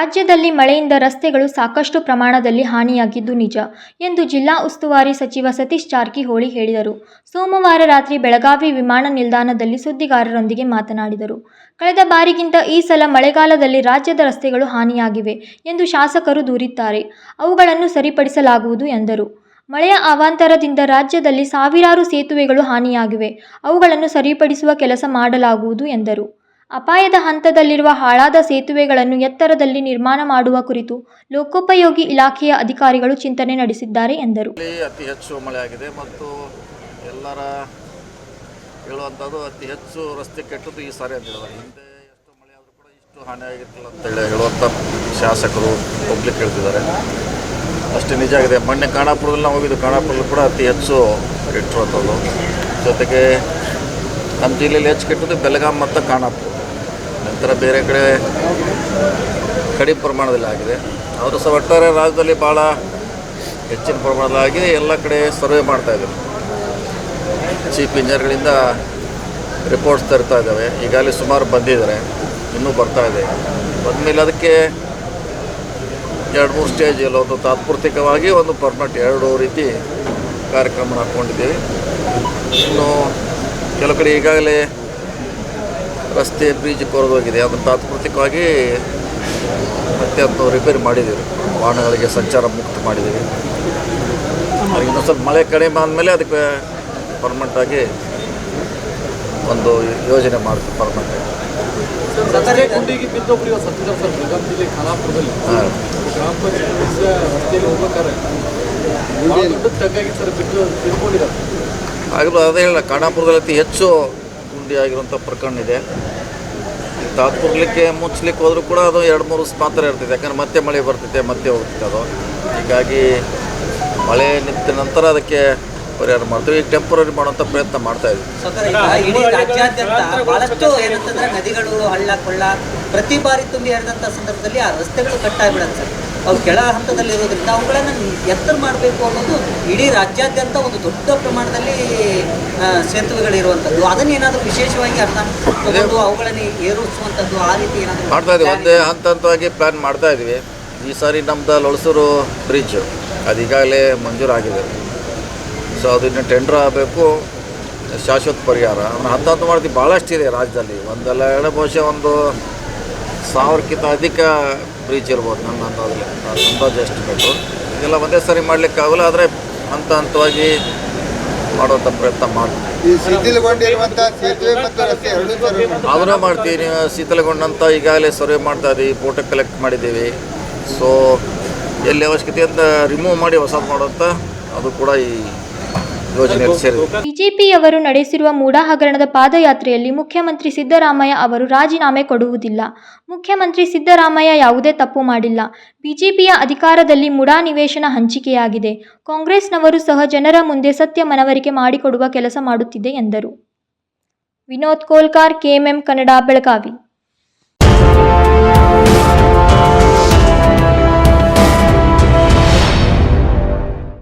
ರಾಜ್ಯದಲ್ಲಿ ಮಳೆಯಿಂದ ರಸ್ತೆಗಳು ಸಾಕಷ್ಟು ಪ್ರಮಾಣದಲ್ಲಿ ಹಾನಿಯಾಗಿದ್ದು ನಿಜ ಎಂದು ಜಿಲ್ಲಾ ಉಸ್ತುವಾರಿ ಸಚಿವ ಸತೀಶ್ ಜಾರಕಿಹೊಳಿ ಹೇಳಿದರು. ಸೋಮವಾರ ರಾತ್ರಿ ಬೆಳಗಾವಿ ವಿಮಾನ ನಿಲ್ದಾಣದಲ್ಲಿ ಸುದ್ದಿಗಾರರೊಂದಿಗೆ ಮಾತನಾಡಿದರು. ಕಳೆದ ಬಾರಿಗಿಂತ ಈ ಸಲ ಮಳೆಗಾಲದಲ್ಲಿ ರಾಜ್ಯದ ರಸ್ತೆಗಳು ಹಾನಿಯಾಗಿವೆ ಎಂದು ಶಾಸಕರು ದೂರಿದ್ದಾರೆ. ಅವುಗಳನ್ನು ಸರಿಪಡಿಸಲಾಗುವುದು ಎಂದರು. ಮಳೆಯ ಅವಾಂತರದಿಂದ ರಾಜ್ಯದಲ್ಲಿ ಸಾವಿರಾರು ಸೇತುವೆಗಳು ಹಾನಿಯಾಗಿವೆ. ಅವುಗಳನ್ನು ಸರಿಪಡಿಸುವ ಕೆಲಸ ಮಾಡಲಾಗುವುದು ಎಂದರು. ಅಪಾಯದ ಹಂತದಲ್ಲಿರುವ ಹಾಳಾದ ಸೇತುವೆಗಳನ್ನು ಎತ್ತರದಲ್ಲಿ ನಿರ್ಮಾಣ ಮಾಡುವ ಕುರಿತು ಲೋಕೋಪಯೋಗಿ ಇಲಾಖೆಯ ಅಧಿಕಾರಿಗಳು ಚಿಂತನೆ ನಡೆಸಿದ್ದಾರೆ ಎಂದರು. ಅತಿ ಹೆಚ್ಚು ಮಳೆಯಾಗಿದೆ ಮತ್ತು ಎಲ್ಲರ ಹೇಳುವಂಥದ್ದು ಅತಿ ಹೆಚ್ಚು ರಸ್ತೆ ಕೆಟ್ಟದ್ದು ಈ ಸಾರಿ ಅಂತ ಹಿಂದೆ ಮಳೆ ಕೂಡ ಇಷ್ಟು ಹಾನಿ ಆಗಿರ್ತಿಲ್ಲ ಅಂತೇಳಿ ಹೇಳುವಂಥ ಶಾಸಕರು ಪಬ್ಲಿಕ್ ಹೇಳ್ತಿದ್ದಾರೆ. ಅಷ್ಟು ನಿಜ ಆಗಿದೆ. ಮೊನ್ನೆ ಖಾನಾಪುರದಲ್ಲಿ ನಾವು ಹೋಗಿದ್ದು, ಖಾನಾಪುರದಲ್ಲಿ ಕೂಡ ಅತಿ ಹೆಚ್ಚು ಕೆಟ್ಟಿರುವಂಥದ್ದು ಜೊತೆಗೆ ನಮ್ಮ ಜಿಲ್ಲೆಯಲ್ಲಿ ಹೆಚ್ಚು ಕೆಟ್ಟದ್ದು ಬೆಳಗಾಂ ಮತ್ತು ಖಾನಾಪುರ. ನಂತರ ಬೇರೆ ಕಡೆ ಕಡಿಮೆ ಪ್ರಮಾಣದಲ್ಲಿ ಆಗಿದೆ. ಆದರೂ ಸಹ ಒಟ್ಟಾರೆ ರಾಜ್ಯದಲ್ಲಿ ಭಾಳ ಹೆಚ್ಚಿನ ಪ್ರಮಾಣದಲ್ಲಿ ಎಲ್ಲ ಕಡೆ ಸರ್ವೆ ಮಾಡ್ತಾ ಇದ್ದಾರೆ. ಚೀಫ್ ಇಂಜಿನಿಯರ್ಗಳಿಂದ ರಿಪೋರ್ಟ್ಸ್ ತರ್ತಾ ಇದ್ದಾವೆ. ಈಗಾಗಲೇ ಸುಮಾರು ಬಂದಿದ್ದಾರೆ. ಇನ್ನೂ ಬರ್ತಾ ಇದೆ. ಬಂದಮೇಲೆ ಅದಕ್ಕೆ ಎರಡು ಮೂರು ಸ್ಟೇಜ್ ಎಲ್ಲ ಒಂದು ತಾತ್ಪೂರ್ತಿಕವಾಗಿ ಒಂದು ಪರ್ಮನೆಂಟ್ ಎರಡು ರೀತಿ ಕಾರ್ಯಕ್ರಮ ಹಾಕ್ಕೊಂಡಿದ್ದೀವಿ. ಇನ್ನು ಕೆಲವು ಕಡೆ ಈಗಾಗಲೇ ರಸ್ತೆ ಬ್ರಿಡ್ಜ್ ಕೊರದೋಗಿದೆ ಅದನ್ನು ತಾತ್ಪೃತಿಕವಾಗಿ ಮತ್ತೆ ಅದನ್ನು ರಿಪೇರಿ ಮಾಡಿದ್ದೀವಿ. ವಾಹನಗಳಿಗೆ ಸಂಚಾರ ಮುಕ್ತ ಮಾಡಿದ್ದೀವಿ. ಇನ್ನೊಂದು ಸ್ವಲ್ಪ ಮಳೆ ಕಡಿಮೆ ಆದಮೇಲೆ ಅದಕ್ಕೆ ಪರ್ಮನೆಂಟಾಗಿ ಒಂದು ಯೋಜನೆ ಮಾಡ್ತೀವಿ ಪರ್ಮನೆಂಟಾಗಿ ಬಿದ್ಕೊಂಡಿದ್ದಾರೆ ಆಗಲೂ ಅದೇ ಹೇಳ ಖಾನಾಪುರದಲ್ಲಿ ಅತಿ ಹೆಚ್ಚು ಗುಂಡಿ ಆಗಿರುವಂಥ ಪ್ರಕರಣ ಇದೆ. ತಾತ್ಪುರ್ಲಿಕ್ಕೆ ಮುಚ್ಚಲಿಕ್ಕೆ ಹೋದರೂ ಕೂಡ ಅದು ಎರಡು ಮೂರು ಮಾತ್ರ ಇರ್ತೈತೆ. ಯಾಕಂದ್ರೆ ಮತ್ತೆ ಮಳೆ ಬರ್ತೈತೆ, ಮತ್ತೆ ಹೋಗ್ತೈತೆ ಅದು. ಹೀಗಾಗಿ ಮಳೆ ನಿಂತ ನಂತರ ಅದಕ್ಕೆ ಪರಿಹಾರ ಮಾಡ್ತೀವಿ. ಈಗ ಟೆಂಪರರಿ ಮಾಡುವಂಥ ಪ್ರಯತ್ನ ಮಾಡ್ತಾ ಇದ್ದೀವಿ. ಪ್ರತಿ ಬಾರಿ ತುಂಬಿ ಹರಿದಂಥ ಸಂದರ್ಭದಲ್ಲಿ ಆ ರಸ್ತೆಗಳು ಸರ್. ಅವು ಕೆಳ ಹಂತದಲ್ಲಿ ಇರೋದ್ರಿಂದ ಅವುಗಳನ್ನು ಎತ್ತರ ಮಾಡಬೇಕು ಅನ್ನೋದು ಇಡೀ ರಾಜ್ಯಾದ್ಯಂತ ಒಂದು ದೊಡ್ಡ ಪ್ರಮಾಣದಲ್ಲಿ ಸೇತುವೆಗಳಿರುವಂಥದ್ದು. ಅದನ್ನ ಏನಾದರೂ ವಿಶೇಷವಾಗಿ ಅರ್ಥ ತಗೊಂಡು ಅವುಗಳನ್ನು ಏರಿಸುವಂಥದ್ದು ಆ ರೀತಿ ಏನಾದರೂ ಮಾಡ್ತಾ ಇದ್ದೀವಿ. ಒಂದೇ ಹಂತ ಹಂತವಾಗಿ ಪ್ಲ್ಯಾನ್ ಮಾಡ್ತಾ ಇದ್ದೀವಿ. ಈ ಸಾರಿ ನಮ್ದು ಲೊಳಸೂರು ಬ್ರಿಡ್ಜ್ ಅದು ಈಗಾಗಲೇ ಮಂಜೂರಾಗಿದೆ ಸೊ ಅದು ಇನ್ನು ಟೆಂಡರ್ ಆಗಬೇಕು. ಶಾಶ್ವತ ಪರಿಹಾರ. ಅದನ್ನ ಹಂತ ಹಂತ ಮಾಡ್ತೀವಿ. ಭಾಳಷ್ಟು ಇದೆ ರಾಜ್ಯದಲ್ಲಿ. ಒಂದೆಲ್ಲ ಎರಡು ಬಹುಶಃ ಒಂದು ಸಾವಿರಕ್ಕಿಂತ ಅಧಿಕ ಬ್ರಿಡ್ಜ್ ಇರ್ಬೋದು ನನ್ನ ಅಂದಾಜಲ್ಲಿ. ನನ್ನ ಜಾಸ್ತಿ ಬೇಕು ಇದೆಲ್ಲ ಒಂದೇ ಸಾರಿ ಮಾಡಲಿಕ್ಕಾಗಲ್ಲ ಆದರೆ ಹಂತ ಹಂತವಾಗಿ ಮಾಡುವಂಥ ಪ್ರಯತ್ನ ಮಾಡ್ತೀವಿ. ಅದನ್ನ ಮಾಡ್ತೀವಿ. ಶೀತಲಗೊಂಡಂತ ಈಗಾಗಲೇ ಸರ್ವೆ ಮಾಡ್ತಾ ಇದ್ದೀವಿ ಫೋಟೋ ಕಲೆಕ್ಟ್ ಮಾಡಿದ್ದೀವಿ. ಸೊ ಎಲ್ಲಿ ಅವಶ್ಯಕತೆ ಅಂತ ರಿಮೂವ್ ಮಾಡಿ ಹೊಸದು ಮಾಡುವಂಥ ಅದು ಕೂಡ ಈ ಯೋಜನೆಯಲ್ಲಿ ಸೇರಿದೆ. ಬಿಜೆಪಿಯವರು ನಡೆಸಿರುವ ಮೂಡಾ ಹಗರಣದ ಪಾದಯಾತ್ರೆಯಲ್ಲಿ ಮುಖ್ಯಮಂತ್ರಿ ಸಿದ್ದರಾಮಯ್ಯ ಅವರು ರಾಜೀನಾಮೆ ಕೊಡುವುದಿಲ್ಲ. ಮುಖ್ಯಮಂತ್ರಿ ಸಿದ್ದರಾಮಯ್ಯ ಯಾವುದೇ ತಪ್ಪು ಮಾಡಿಲ್ಲ. ಬಿಜೆಪಿಯ ಅಧಿಕಾರದಲ್ಲಿ ಮೂಡಾ ನಿವೇಶನ ಹಂಚಿಕೆಯಾಗಿದೆ. ಕಾಂಗ್ರೆಸ್ನವರು ಸಹ ಜನರ ಮುಂದೆ ಸತ್ಯ ಮನವರಿಕೆ ಮಾಡಿಕೊಡುವ ಕೆಲಸ ಮಾಡುತ್ತಿದೆ ಎಂದರು. ವಿನೋದ್ ಕೋಲ್ಕಾರ್ ಕೆಎಂಎಂ ಕನ್ನಡ ಬೆಳಗಾವಿ.